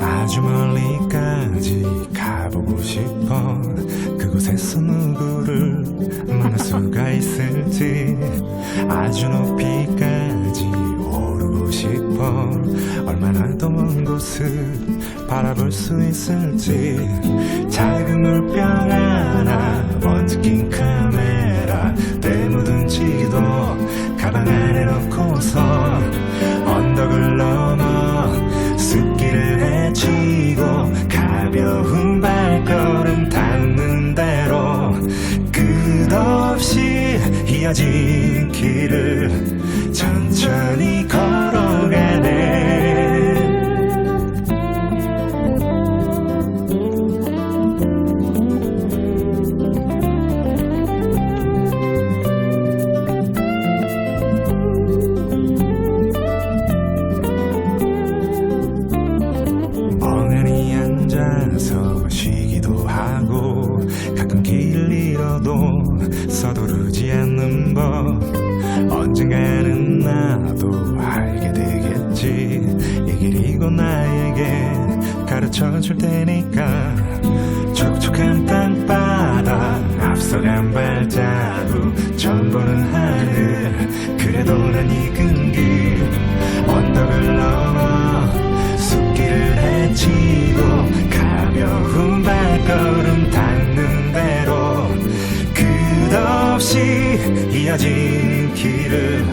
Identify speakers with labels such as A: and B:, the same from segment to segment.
A: 아주 멀리까지 가보고 싶어. 그곳에서 만날 수가 있을지 아주 높이까지 오르고 싶어. 얼마나 더 먼 곳을 바라볼 수 있을지. 작은 물병 하나 먼지 낀 카메라 때 묻은 지도 가방 안에 넣고서 언덕을 넘어 없이 이어진 길을 천천히 걸어 서두르지 않는 법. 언젠가는 나도 알게 되겠지. 이 길이 곧 나에게 가르쳐 줄 테니까. 촉촉한 땅바닥 앞서간 발자국 보는 하늘. 그래도 난 익은 길 언덕을 넘어 숲길을 헤치고 가벼운 발걸음 없이 이어진 길을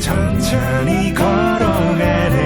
A: 천천히 걸어가네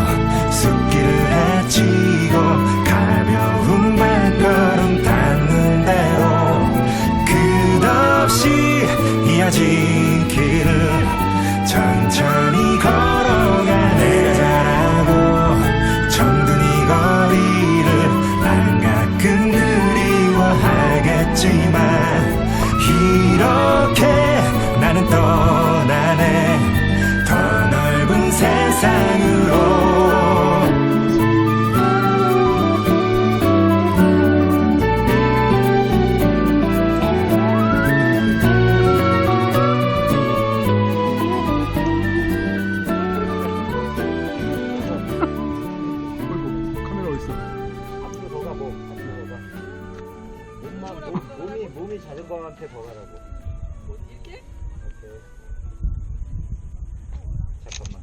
A: 하겠지만 이렇게
B: 몸만, 몸, 몸이, 몸이 자전거한테 더 가라고.
C: 이렇게?
B: 오케이. 잠깐만.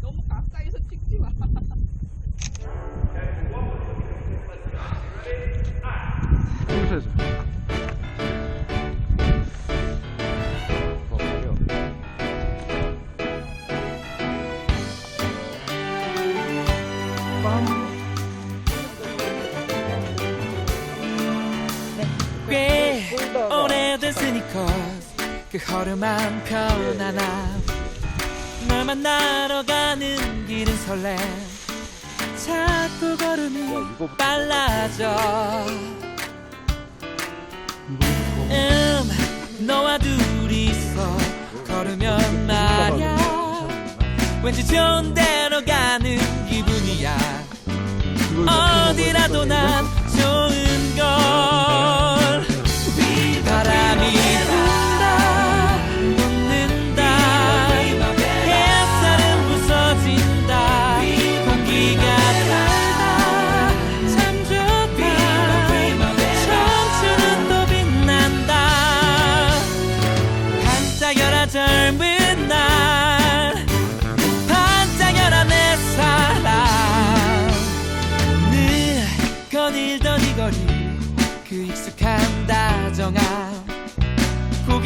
C: 너무 가까이서 찍지 마.
D: 여기서
E: 오래된 스니커스 그 허름한 편안함 널 만나러 가는 길은 설레. 자꾸 걸음이 빨라져. 음 너와 둘이서 걸으면 말야. 왠지 좋은 데로 가는 기분이야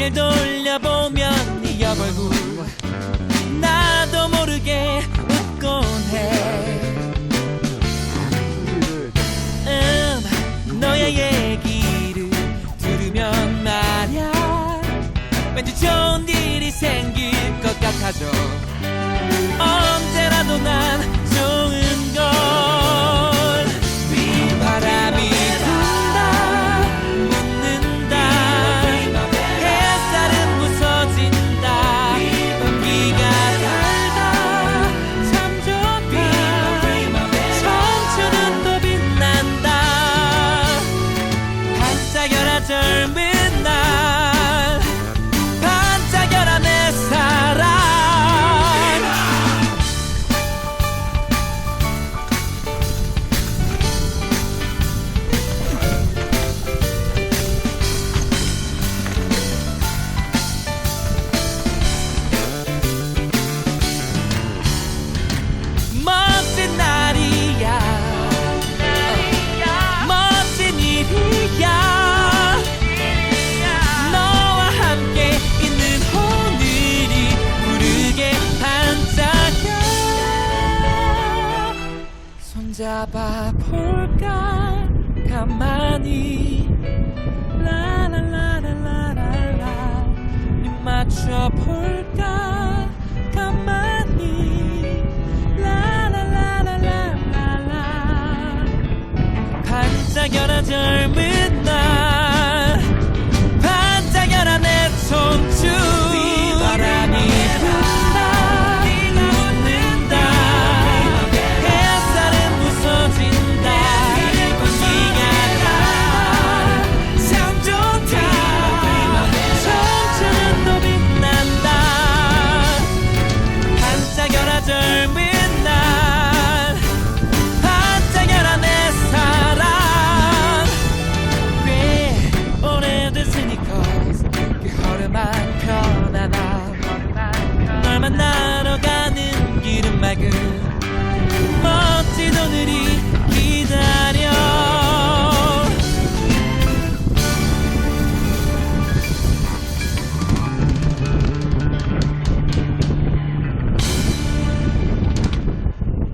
E: 고개 돌려보면 네 옆얼굴 나도 모르게 웃곤 해 잡아 볼까? 가만히. 라라라라라라. 입 맞춰 볼까? 가만히. 라라라라라라. 반짝여라 젊은